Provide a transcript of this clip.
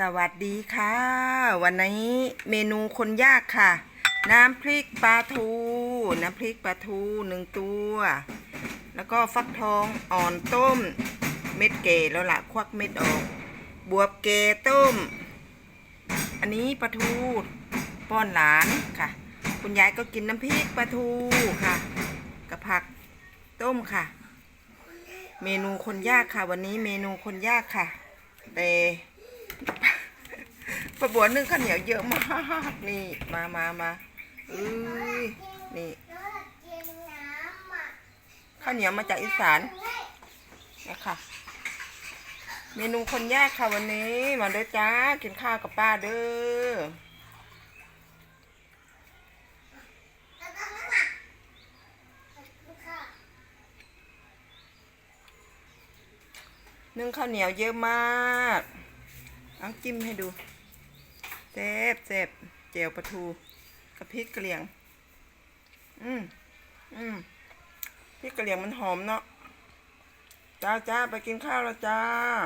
สวัสดีค่ะ วันนี้เมนูคนยากค่ะ น้ำพริกปลาทู น้ำพริกปลาทูหนึ่งตัว แล้วก็ฟักทองอ่อนต้ม เม็ดเกแล้วละควักเม็ดออก บวบเกต้ม อันนี้ปลาทูป้อนหลานค่ะ คุณยายก็กินน้ำพริกปลาทูค่ะกับผักต้มค่ะ เมนูคนยากค่ะ วันนี้เมนูคนยากค่ะแต่ ประบวนนึ่งข้าวเหนียวเยอะมากนี่มามามาอุ้ยนี่ข้าวเหนียวมาจากอีสานนะคะเมนูคนยากค่ะวันนี้ มาเด้อจ้ากินข้าวกับป้าเด้อนึ่งข้าวเหนียวเยอะมาก เอาจิ้มให้ดู เซฟเซฟเจียวปลาทูกับพริกกระเกลียง อืมอืมพริกกระเกลียงมันหอมเนาะจ้าจ้าไปกินข้าวแล้วจ้า